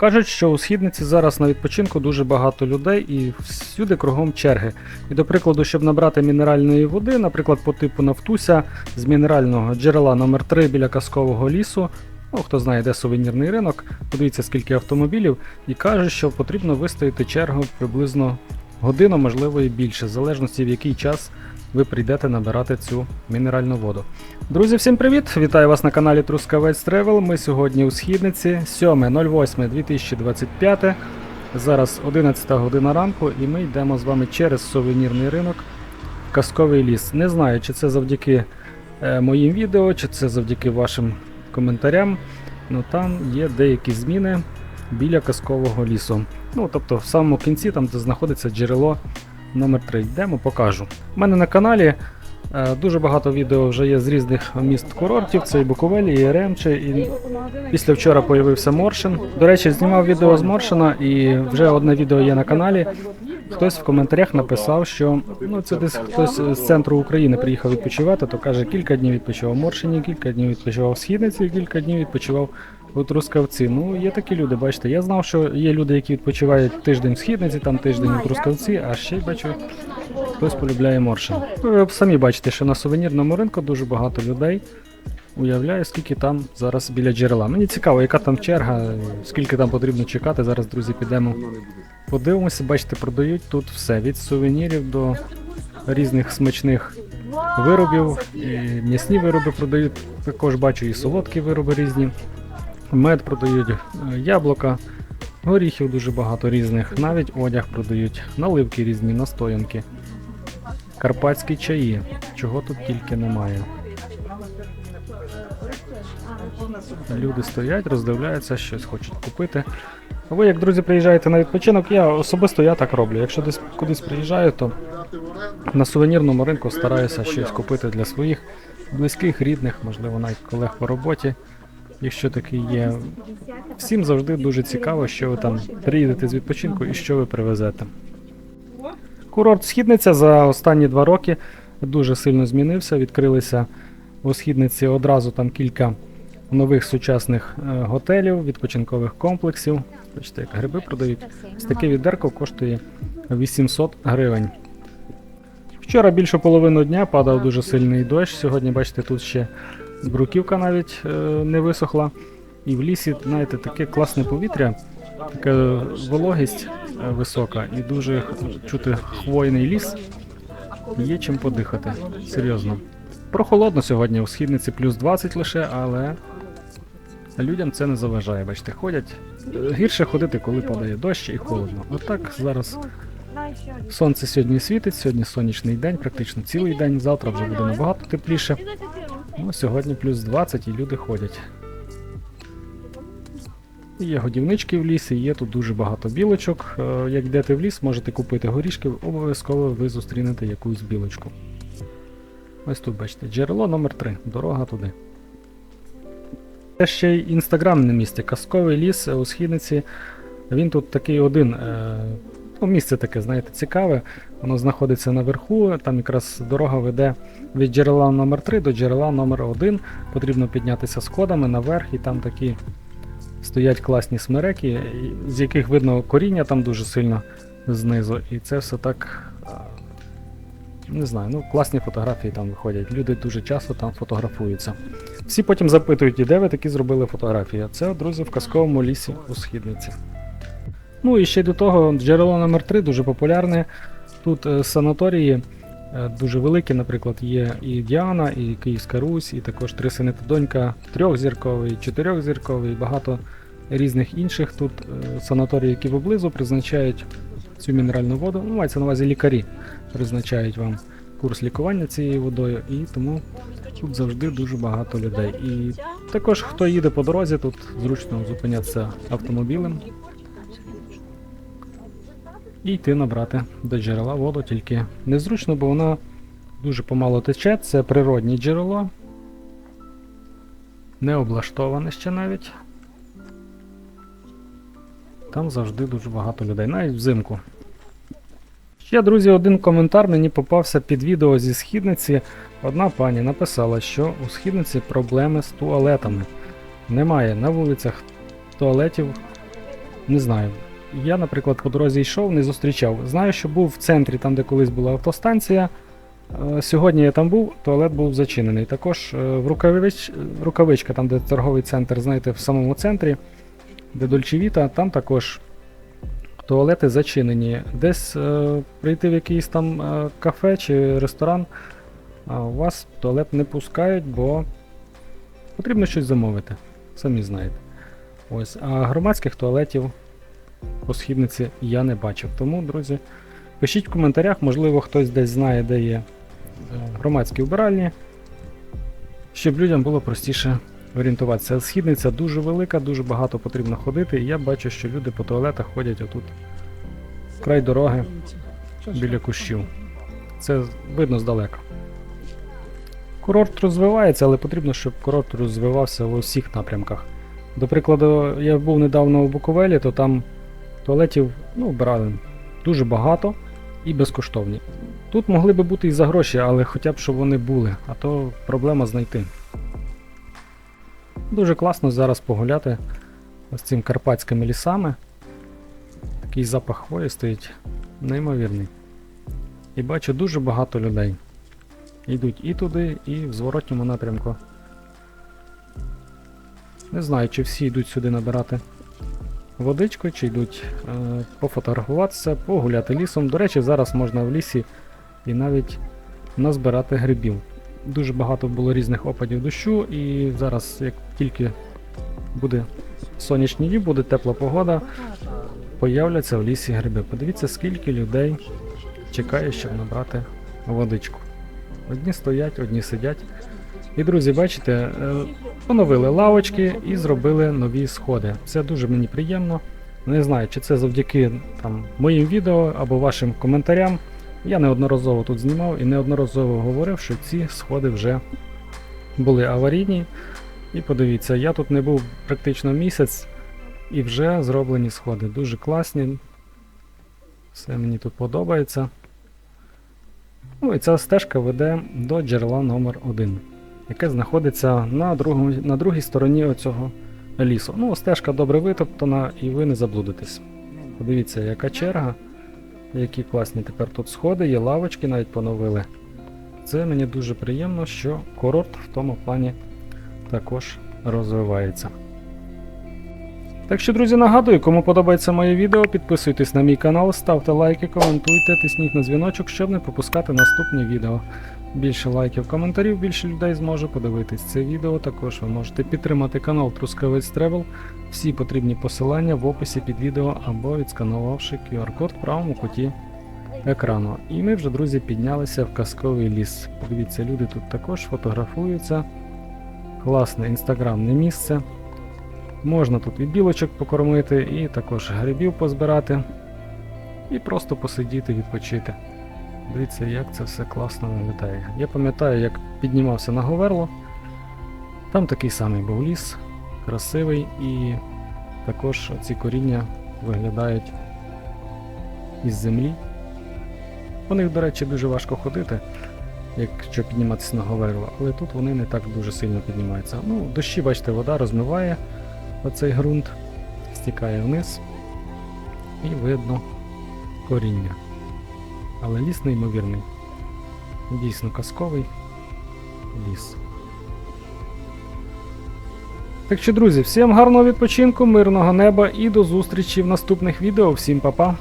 Кажуть, що у східниці зараз на відпочинку дуже багато людей і всюди кругом черги. І до прикладу, щоб набрати мінеральної води, наприклад, по типу Нафтуся з мінерального джерела номер 3 біля казкового лісу. Ну, хто знає, де сувенірний ринок, подивіться, скільки автомобілів, і кажуть, що потрібно вистояти чергу приблизно годину, можливо, і більше, в залежності в який час ви прийдете набирати цю мінеральну воду. Друзі, всім привіт! Вітаю вас на каналі Трускавець Тревел. Ми сьогодні у східниці 7.08.2025. Зараз 11 година ранку, і ми йдемо з вами через сувенірний ринок в Казковий ліс. Не знаю, чи це завдяки е, моїм відео, чи це завдяки вашим коментарям. Ну там є деякі зміни біля казкового лісу. Ну, тобто, в самому кінці, там, де знаходиться джерело номер 3 Йдемо, покажу. У мене на каналі е, дуже багато відео вже є з різних міст курортів. Це і Буковель, і Яремче, і після вчора появився Моршин. До речі, знімав відео з Моршина, і вже одне відео є на каналі. Хтось в коментарях написав, що ну це десь хтось з центру України приїхав відпочивати, то каже, кілька днів відпочивав в Моршині, кілька днів відпочивав в Східниці, кілька днів відпочивав у Трускавці. Ну, є такі люди, бачите. Я знав, що є люди, які відпочивають тиждень в Східниці, там тиждень у Трускавці, а ще й бачу, хтось полюбляє Моршин. Ви самі бачите, що на сувенірному ринку дуже багато людей. Уявляю, скільки там зараз біля джерела. Мені цікаво, яка там черга, скільки там потрібно чекати. Зараз, друзі, підемо подивимося. Бачите, продають тут все від сувенірів до різних смачних виробів. І м'ясні вироби продають. Також бачу і солодкі вироби різні. Мед продають, е, яблука, горіхів дуже багато різних, навіть одяг продають, наливки різні, настоянки, карпатські чаї, чого тут тільки немає. Люди стоять, роздивляються, щось хочуть купити. Ви, як друзі, приїжджаєте на відпочинок, я особисто я так роблю. Якщо десь кудись приїжджаю, то на сувенірному ринку стараюся щось купити для своїх близьких, рідних, можливо, навіть колег по роботі, якщо такий є. Всім завжди дуже цікаво, що ви там приїдете з відпочинку і що ви привезете. Курорт Східниця за останні два роки дуже сильно змінився. Відкрилися у Східниці одразу там кілька нових сучасних е, готелів, відпочинкових комплексів. Бачите, як гриби продають. Ось таке відерко коштує 800 гривень. Вчора більшу половину дня падав дуже сильний дощ. Сьогодні, бачите, тут ще бруківка навіть е, не висохла. І в лісі, знаєте, таке класне повітря, така вологість е, висока і дуже чути хвойний ліс. Є чим подихати. Серйозно. Прохолодно сьогодні у східниці плюс 20 лише, але людям це не заважає. Бачите, ходять. Е, Гірше ходити, коли падає дощ і холодно. Отак зараз сонце сьогодні світить, сьогодні сонячний день, практично цілий день. Завтра вже буде набагато тепліше. Ну, сьогодні плюс 20 і люди ходять. Є годівнички в лісі, є тут дуже багато білочок. Е, Як йдете в ліс, можете купити горішки, обов'язково ви зустрінете якусь білочку. Ось тут бачите, джерело номер 3 дорога туди. Це ще й інстаграмне місце, казковий ліс у східниці. Він тут такий один. Ну, місце таке, знаєте, цікаве. Воно знаходиться наверху. Там якраз дорога веде від джерела номер 3 до джерела номер 1 Потрібно піднятися сходами наверх, і там такі стоять класні смереки, з яких видно коріння там дуже сильно знизу. І це все так. Не знаю, ну класні фотографії там виходять. Люди дуже часто там фотографуються. Всі потім запитують, і де ви такі зробили фотографії. Це, друзі, в казковому лісі у східниці. Ну і ще до того, джерело номер 3 дуже популярне. Тут е, санаторії е, дуже великі, наприклад, є і Діана, і Київська Русь, і також три сини та донька, трьохзірковий, чотирьохзірковий, багато різних інших тут е, санаторій, які поблизу призначають цю мінеральну воду. Ну, мається на увазі лікарі призначають вам курс лікування цією водою, і тому тут завжди дуже багато людей. І також хто їде по дорозі, тут зручно зупинятися автомобілем і йти набрати до джерела воду, тільки незручно, бо вона дуже помало тече, це природнє джерело. Не облаштоване ще навіть. Там завжди дуже багато людей, навіть взимку. Ще, друзі, один коментар мені попався під відео зі східниці. Одна пані написала, що у східниці проблеми з туалетами. Немає на вулицях туалетів Не знаю. Я, наприклад, по дорозі йшов, не зустрічав. Знаю, що був в центрі, там, де колись була автостанція. Е, Сьогодні я там був, туалет був зачинений. Також е, в рукавич... рукавичка, там, де торговий центр, знаєте, в самому центрі, де Дольчевіта, там також туалети зачинені. Десь е, прийти в якийсь там е, кафе чи ресторан, а у вас туалет не пускають, бо потрібно щось замовити. Самі знаєте. Ось, а громадських туалетів по східниці я не бачив. Тому, друзі, пишіть в коментарях, можливо, хтось десь знає, де є е, громадські вбиральні, щоб людям було простіше орієнтуватися. Східниця дуже велика, дуже багато потрібно ходити, і я бачу, що люди по туалетах ходять отут край дороги біля кущів. Це видно здалека. Курорт розвивається, але потрібно, щоб курорт розвивався в усіх напрямках. До прикладу, я був недавно у Буковелі, то там туалетів ну, брали дуже багато і безкоштовні. Тут могли би бути і за гроші, але хоча б щоб вони були, а то проблема знайти. Дуже класно зараз погуляти ось цим карпатськими лісами. Такий запах хвої стоїть неймовірний. І бачу дуже багато людей. Йдуть і туди, і в зворотньому напрямку. Не знаю, чи всі йдуть сюди набирати водичку, чи йдуть е, пофотографуватися, погуляти лісом. До речі, зараз можна в лісі і навіть назбирати грибів. Дуже багато було різних опадів дощу, і зараз, як тільки буде сонячні дні, буде тепла погода, появляться в лісі гриби. Подивіться, скільки людей чекає, щоб набрати водичку. Одні стоять, одні сидять. І, друзі, бачите, е, поновили лавочки і зробили нові сходи. Це дуже мені приємно. Не знаю, чи це завдяки там, моїм відео або вашим коментарям. Я неодноразово тут знімав і неодноразово говорив, що ці сходи вже були аварійні. І подивіться, я тут не був практично місяць і вже зроблені сходи. Дуже класні. Все мені тут подобається. Ну і ця стежка веде до джерела номер 1 яке знаходиться на, другому, на другій стороні оцього лісу. Ну, стежка добре витоптана і ви не заблудитесь. Подивіться, яка черга, які класні тепер тут сходи, є лавочки навіть поновили. Це мені дуже приємно, що курорт в тому плані також розвивається. Так що, друзі, нагадую, кому подобається моє відео, підписуйтесь на мій канал, ставте лайки, коментуйте, тисніть на дзвіночок, щоб не пропускати наступні відео. Більше лайків, коментарів, більше людей зможе подивитись це відео. Також ви можете підтримати канал Трускавець Тревел. Всі потрібні посилання в описі під відео або відсканувавши QR-код в правому куті екрану. І ми вже, друзі, піднялися в казковий ліс. Подивіться, люди тут також фотографуються. Класне інстаграмне місце. Можна тут і білочок покормити, і також грибів позбирати. І просто посидіти, відпочити. Дивіться, як це все класно виглядає. Я пам'ятаю, як піднімався на Говерло. Там такий самий був ліс, красивий, і також ці коріння виглядають із землі. По них, до речі, дуже важко ходити, якщо підніматися на Говерло, але тут вони не так дуже сильно піднімаються. Ну, дощі, бачите, вода розмиває оцей ґрунт, стікає вниз і видно коріння. Але ліс неймовірний. Дійсно казковий ліс. Так що, друзі, всім гарного відпочинку, мирного неба і до зустрічі в наступних відео. Всім па-па!